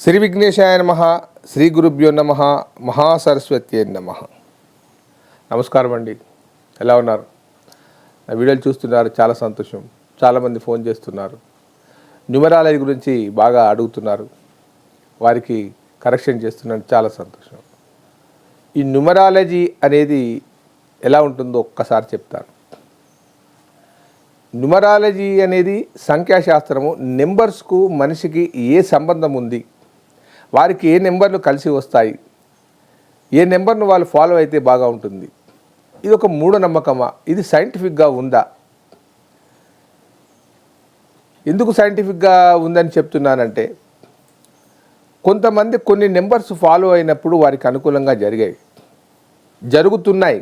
శ్రీ విఘ్నేశాయ నమ శ్రీ గురుభ్యో నమ మహాసరస్వతి నమ. నమస్కారం అండి. ఎలా ఉన్నారు? నా వీడియోలు చూస్తున్నారు చాలా సంతోషం. చాలామంది ఫోన్ చేస్తున్నారు. న్యూమరాలజీ గురించి బాగా అడుగుతున్నారు. వారికి కరెక్షన్ చేస్తున్నాను చాలా సంతోషం. ఈ న్యూమరాలజీ అనేది ఎలా ఉంటుందో ఒక్కసారి చెప్తాను. న్యూమరాలజీ అనేది సంఖ్యాశాస్త్రము. నెంబర్స్కు మనిషికి ఏ సంబంధం ఉంది? వారికి ఏ నెంబర్లు కలిసి వస్తాయి? ఏ నెంబర్ను వాళ్ళు ఫాలో అయితే బాగా ఉంటుంది? ఇది ఒక మూఢనమ్మకమా? ఇది సైంటిఫిక్గా ఉందా? ఎందుకు సైంటిఫిక్గా ఉందని చెప్తున్నానంటే కొంతమంది కొన్ని నెంబర్స్ ఫాలో అయినప్పుడు వారికి అనుకూలంగా జరిగాయి. జరుగుతున్నాయి.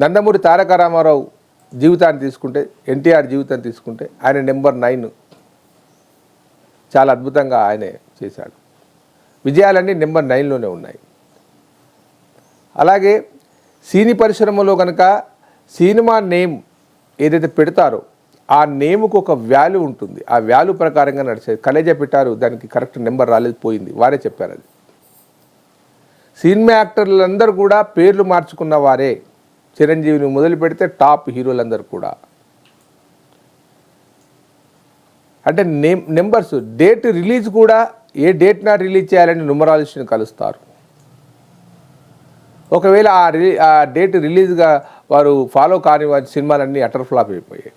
నందమూరి తారక రామారావు జీవితాన్ని తీసుకుంటే ఎన్టీఆర్ జీవితాన్ని తీసుకుంటే ఆయన నెంబర్ నైన్. చాలా అద్భుతంగా ఆయనే చేశాడు. విజయాలన్నీ నెంబర్ నైన్లోనే ఉన్నాయి. అలాగే సినీ పరిశ్రమలో కనుక సినిమా నేమ్ ఏదైతే పెడతారో ఆ నేముకు ఒక వాల్యూ ఉంటుంది. ఆ వాల్యూ ప్రకారంగా నడిచేది కలేజా పెట్టారు దానికి కరెక్ట్ నెంబర్ రాలేదు పోయింది. వారే చెప్పారు అది. సినిమా యాక్టర్లందరూ కూడా పేర్లు మార్చుకున్న వారే. చిరంజీవిని మొదలు పెడితే టాప్ హీరోలందరూ కూడా. అంటే నేమ్ నెంబర్స్ డేట్ రిలీజ్ కూడా ఏ డేట్ నాట్ రిలీజ్ చేయాలని న్యూమరాలజిస్ట్ని కలుస్తారు. ఒకవేళ ఆ రిలీ ఆ డేట్ రిలీజ్గా వారు ఫాలో కాని వారి సినిమాలన్నీ అటర్ ఫ్లాప్ అయిపోయాయి.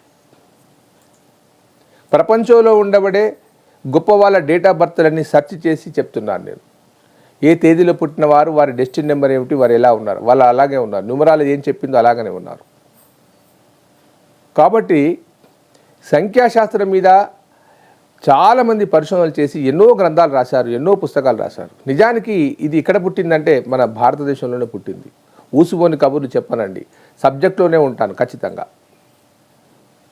ప్రపంచంలో ఉండబడే గొప్ప వాళ్ళ డేట్ ఆఫ్ బర్త్లన్నీ సెర్చ్ చేసి చెప్తున్నాను నేను. ఏ తేదీలో పుట్టిన వారు వారి డెస్టిన్ నెంబర్ ఏమిటి వారు ఎలా ఉన్నారు వాళ్ళు అలాగే ఉన్నారు. న్యూమరాలజీ ఏం చెప్పిందో అలాగనే ఉన్నారు. కాబట్టి సంఖ్యాశాస్త్రం మీద చాలామంది పరిశోధనలు చేసి ఎన్నో గ్రంథాలు రాశారు ఎన్నో పుస్తకాలు రాశారు. నిజానికి ఇది ఇక్కడ పుట్టిందంటే మన భారతదేశంలోనే పుట్టింది. ఊసిపోని కబుర్లు చెప్పనండి. సబ్జెక్ట్లోనే ఉంటాను ఖచ్చితంగా.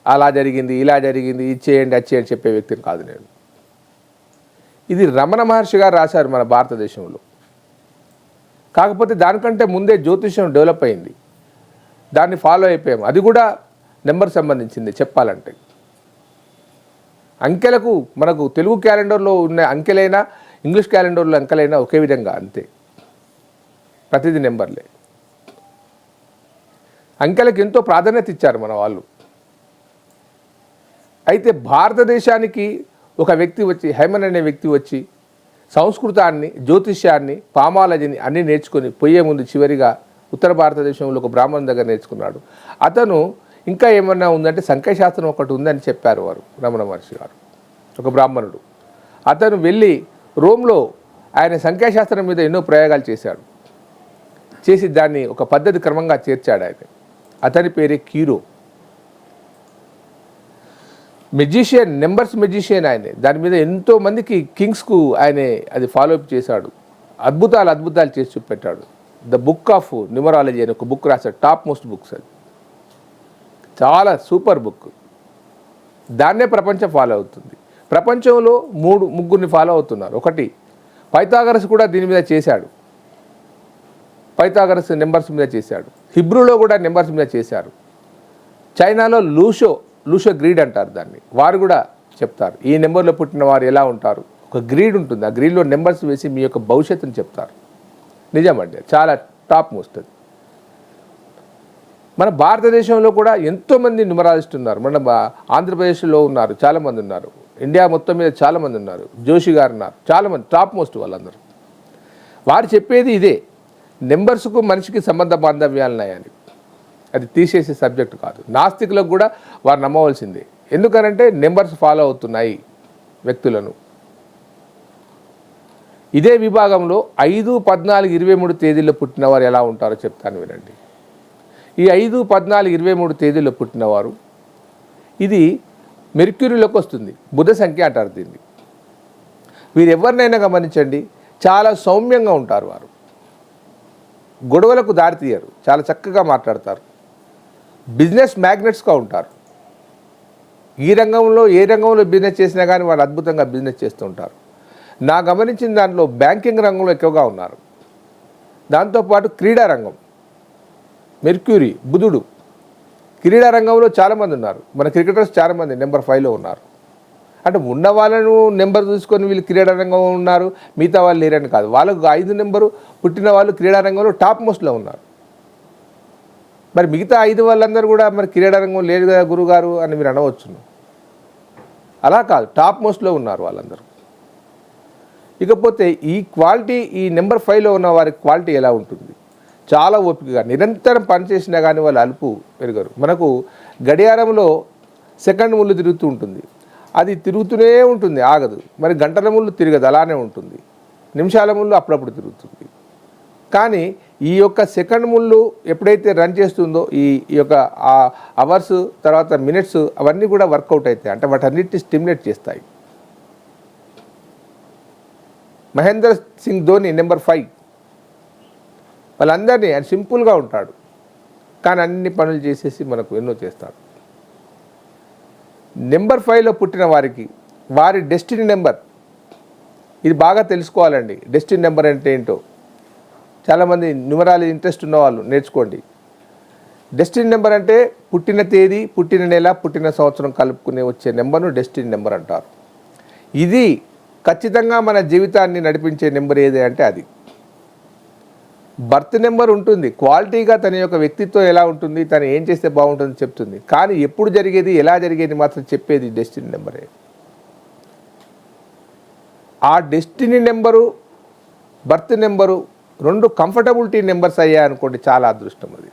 అలా జరిగింది ఇలా జరిగింది ఇది చేయండి అది చేయండి చెప్పే వ్యక్తిని కాదు నేను. ఇది రమణ మహర్షి గారు రాశారు మన భారతదేశంలో. కాకపోతే దానికంటే ముందే జ్యోతిష్యం డెవలప్ అయింది. దాన్ని ఫాలో అయిపోయాము అది కూడా నెంబర్ సంబంధించింది చెప్పాలంటే. అంకెలకు మనకు తెలుగు క్యాలెండర్లో ఉన్న అంకెలైనా ఇంగ్లీష్ క్యాలెండర్లో అంకెలైనా ఒకే విధంగా అంతే. ప్రతిదీ నెంబర్లే. అంకెలకు ఎంతో ప్రాధాన్యత ఇచ్చారు మన వాళ్ళు. అయితే భారతదేశానికి ఒక వ్యక్తి వచ్చి హైమన్ అనే వ్యక్తి వచ్చి సంస్కృతాన్ని జ్యోతిష్యాన్ని పామాలజీని అన్నీ నేర్చుకొని పోయే ముందు చివరిగా ఉత్తర భారతదేశంలో ఒక బ్రాహ్మణ్ దగ్గర నేర్చుకున్నాడు. అతను ఇంకా ఏమన్నా ఉందంటే సంఖ్యాశాస్త్రం ఒకటి ఉందని చెప్పారు వారు రమణ మహర్షి గారు ఒక బ్రాహ్మణుడు. అతను వెళ్ళి రోమ్లో ఆయన సంఖ్యాశాస్త్రం మీద ఎన్నో ప్రయోగాలు చేశాడు. చేసి దాన్ని ఒక పద్ధతి క్రమంగా చేర్చాడు ఆయన. అతని పేరే కీరో. మెజిషియన్ నెంబర్స్ మెజిషియన్ ఆయనే. దాని మీద ఎంతోమందికి కింగ్స్కు ఆయన అది ఫాలోఅప్ చేశాడు. అద్భుతాలు అద్భుతాలు చేసి చూపెట్టాడు. ద బుక్ ఆఫ్ న్యూమరాలజీ అని ఒక బుక్ రాశాడు టాప్ మోస్ట్ బుక్స్ అది. చాలా సూపర్ బుక్. దాన్నే ప్రపంచం ఫాలో అవుతుంది. ప్రపంచంలో మూడు ముగ్గురిని ఫాలో అవుతున్నారు. ఒకటి పైతాగరస్ కూడా దీని మీద చేశాడు. పైతాగరస్ నెంబర్స్ మీద చేశాడు. హిబ్రూలో కూడా నెంబర్స్ మీద చేశారు. చైనాలో లూషో లూషో గ్రీడ్ అంటారు దాన్ని. వారు కూడా చెప్తారు. ఈ నెంబర్లో పుట్టిన వారు ఎలా ఉంటారు? ఒక గ్రీడ్ ఉంటుంది. ఆ గ్రీడ్లో నెంబర్స్ వేసి మీ యొక్క భవిష్యత్తుని చెప్తారు. నిజమండి. చాలా టాప్ మోస్ట్ అది. మన భారతదేశంలో కూడా ఎంతోమంది న్యూమరాలజిస్ట్ ఉన్నారు. మన ఆంధ్రప్రదేశ్లో ఉన్నారు చాలామంది ఉన్నారు. ఇండియా మొత్తం మీద చాలామంది ఉన్నారు. జోషి గారు ఉన్నారు. చాలామంది టాప్ మోస్ట్ వాళ్ళందరూ. వారు చెప్పేది ఇదే. నెంబర్స్కు మనిషికి సంబంధ బాంధవ్యాలు ఉన్నాయని. అది తీసేసే సబ్జెక్ట్ కాదు. నాస్తికులకు కూడా వారు నమ్మవలసిందే. ఎందుకనంటే నెంబర్స్ ఫాలో అవుతున్నాయి వ్యక్తులను. ఇదే విభాగంలో ఐదు పద్నాలుగు ఇరవై మూడు తేదీల్లో పుట్టిన వారు ఎలా ఉంటారో చెప్తాను వినండి. ఈ ఐదు పద్నాలుగు ఇరవై మూడు తేదీల్లో పుట్టినవారు. ఇది మెర్క్యూరీలోకి వస్తుంది. బుధ సంఖ్య అంటారు దీన్ని. వీరు ఎవరినైనా గమనించండి. చాలా సౌమ్యంగా ఉంటారు వారు. గొడవలకు దారితీయరు చాలా చక్కగా మాట్లాడతారు. బిజినెస్ మ్యాగ్నెట్స్గా ఉంటారు. ఈ రంగంలో ఏ రంగంలో బిజినెస్ చేసినా కానీ వాళ్ళు అద్భుతంగా బిజినెస్ చేస్తూ ఉంటారు. నా గమనించిన దాంట్లో బ్యాంకింగ్ రంగంలో ఎక్కువగా ఉన్నారు. దాంతోపాటు క్రీడా రంగం. మెర్క్యూరీ బుధుడు. క్రీడా రంగంలో చాలామంది ఉన్నారు. మన క్రికెటర్స్ చాలామంది నెంబర్ ఫైవ్లో ఉన్నారు. అంటే ఉన్న వాళ్ళను నెంబర్ చూసుకొని వీళ్ళు క్రీడారంగంలో ఉన్నారు. మిగతా వాళ్ళు లేరని కాదు. వాళ్ళకు ఐదు నెంబరు పుట్టిన వాళ్ళు క్రీడారంగంలో టాప్ మోస్ట్లో ఉన్నారు. మరి మిగతా ఐదు వాళ్ళందరూ కూడా మరి క్రీడారంగం లేదు కదా గురుగారు అని మీరు అనవచ్చును. అలా కాదు. టాప్ మోస్ట్లో ఉన్నారు వాళ్ళందరూ. ఇకపోతే ఈ క్వాలిటీ ఈ నెంబర్ ఫైవ్లో ఉన్న వారి క్వాలిటీ ఎలా ఉంటుంది? చాలా ఓపికగా నిరంతరం పనిచేసినా కానీ వాళ్ళు అలుపు పెరగరు. మనకు గడియారంలో సెకండ్ ముళ్ళు తిరుగుతూ ఉంటుంది. అది తిరుగుతూనే ఉంటుంది ఆగదు. మరి గంటల ముళ్ళు తిరగదు అలానే ఉంటుంది. నిమిషాల ముళ్ళు అప్పుడప్పుడు తిరుగుతుంది. కానీ ఈ యొక్క సెకండ్ ముళ్ళు ఎప్పుడైతే రన్ చేస్తుందో ఈ యొక్క ఆ అవర్స్ తర్వాత మినిట్స్ అవన్నీ కూడా వర్కౌట్ అవుతాయి. అంటే వాటన్నిటిని స్టిమ్యులేట్ చేస్తాయి. Mahender Singh Dhoni number five. వాళ్ళందరినీ ఆయన సింపుల్గా ఉంటాడు. కానీ అన్ని పనులు చేసేసి మనకు ఎన్నో చేస్తాడు. నెంబర్ ఫైవ్లో పుట్టిన వారికి వారి డెస్టినీ నెంబర్. ఇది బాగా తెలుసుకోవాలండి. డెస్టినీ నెంబర్ అంటే ఏంటో? చాలామంది న్యూమరాలజీ ఇంట్రెస్ట్ ఉన్నవాళ్ళు నేర్చుకోండి. డెస్టినీ నెంబర్ అంటే పుట్టిన తేదీ పుట్టిన నెల పుట్టిన సంవత్సరం కలుపుకునే వచ్చే నెంబర్ను డెస్టినీ నెంబర్ అంటారు. ఇది ఖచ్చితంగా మన జీవితాన్ని నడిపించే నెంబర్ ఏది అంటే అది. బర్త్ నెంబర్ ఉంటుంది. క్వాలిటీగా తన యొక్క వ్యక్తిత్వం ఎలా ఉంటుంది తను ఏం చేస్తే బాగుంటుంది చెప్తుంది. కానీ ఎప్పుడు జరిగేది ఎలా జరిగేది మాత్రం చెప్పేది డెస్టినీ నెంబరే. ఆ డెస్టినీ నెంబరు బర్త్ నెంబరు రెండు కంఫర్టబిలిటీ నెంబర్స్ అయ్యాయనుకోండి చాలా అదృష్టం అది.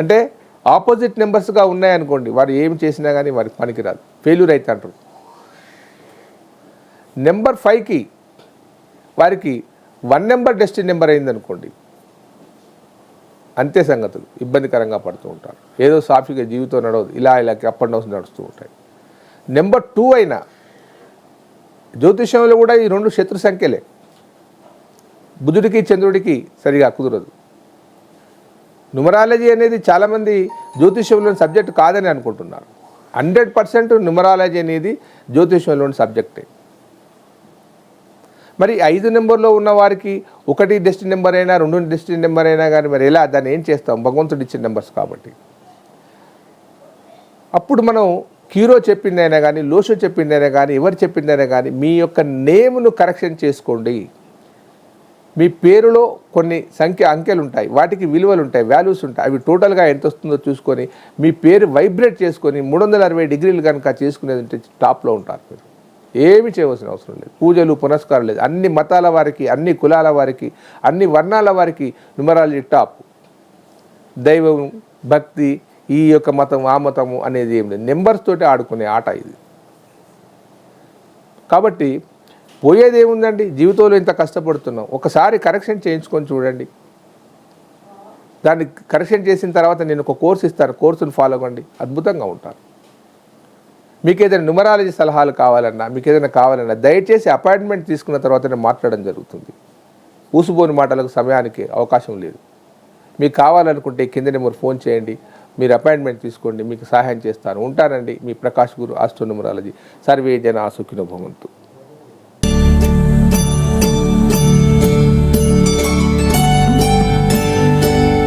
అంటే ఆపోజిట్ నెంబర్స్గా ఉన్నాయనుకోండి వారు ఏం చేసినా కానీ వారికి పనికిరాదు. ఫెయిల్యూర్ అయితే నెంబర్ ఫైవ్కి వారికి వన్ నెంబర్ డెస్టిన్ నెంబర్ అయిందనుకోండి అంతే సంగతులు. ఇబ్బందికరంగా పడుతూ ఉంటారు. ఏదో సాఫీగా జీవితం నడవదు. ఇలా ఇలా అప్ అండ్ డౌన్స్ నడుస్తూ ఉంటాయి. నెంబర్ టూ అయినా జ్యోతిష్యంలో కూడా ఈ రెండు శత్రు సంఖ్యలే. బుధుడికి చంద్రుడికి సరిగా కుదరదు. న్యూమరాలజీ అనేది చాలామంది జ్యోతిష్యంలోని సబ్జెక్ట్ కాదని అనుకుంటున్నారు. హండ్రెడ్ పర్సెంట్ న్యూమరాలజీ అనేది జ్యోతిషంలోని సబ్జెక్టే. మరి ఐదు నెంబర్లో ఉన్న వారికి ఒకటి డెస్టిన్ నెంబర్ అయినా రెండు డెస్టిన్ నెంబర్ అయినా కానీ మరి ఎలా? దాన్ని ఏం చేస్తాం? భగవంతుడు ఇచ్చిన నెంబర్స్ కాబట్టి. అప్పుడు మనం క్యూరో చెప్పిందైనా కానీ లోషో చెప్పిందైనా కానీ ఎవరు చెప్పిందైనా కానీ మీ యొక్క నేమ్ను కరెక్షన్ చేసుకోండి. మీ పేరులో కొన్ని సంఖ్య అంకెలు ఉంటాయి. వాటికి విలువలు ఉంటాయి వాల్యూస్ ఉంటాయి. అవి టోటల్గా ఎంత వస్తుందో చూసుకొని మీ పేరు వైబ్రేట్ చేసుకొని మూడు వందల అరవై డిగ్రీలు కనుక చేసుకునేది ఉంటే టాప్లో ఉంటారు మీరు. ఏమి చేయవలసిన అవసరం లేదు. పూజలు పునస్కారం లేదు. అన్ని మతాల వారికి అన్ని కులాల వారికి అన్ని వర్ణాల వారికి న్యూమరాలజీ టాప్. దైవం భక్తి ఈ యొక్క మతం ఆ మతము అనేది ఏం లేదు. నెంబర్స్ తోటి ఆడుకునే ఆట ఇది. కాబట్టి పోయేది ఏముందండి? జీవితంలో ఇంత కష్టపడుతున్నాం. ఒకసారి కరెక్షన్ చేయించుకొని చూడండి. దాన్ని కరెక్షన్ చేసిన తర్వాత నేను ఒక కోర్స్ ఇస్తాను. కోర్సును ఫాలో అవ్వండి. అద్భుతంగా ఉంటాను మీకు ఏదైనా న్యూమరాలజీ సలహాలు కావాలన్నా మీకు ఏదైనా కావాలన్నా దయచేసి అపాయింట్మెంట్ తీసుకున్న తర్వాతనే మాట్లాడడం జరుగుతుంది. ఊసుబోని మాటలకు సమయానికి అవకాశం లేదు. మీకు కావాలనుకుంటే కింద నెంబర్ ఫోన్ చేయండి. మీరు అపాయింట్మెంట్ తీసుకోండి మీకు సహాయం చేస్తాను. ఉంటానండి మీ ప్రకాష్ గురు ఆస్ట్రో న్యూమరాలజీ సర్వే జన సుఖినో భవంతు.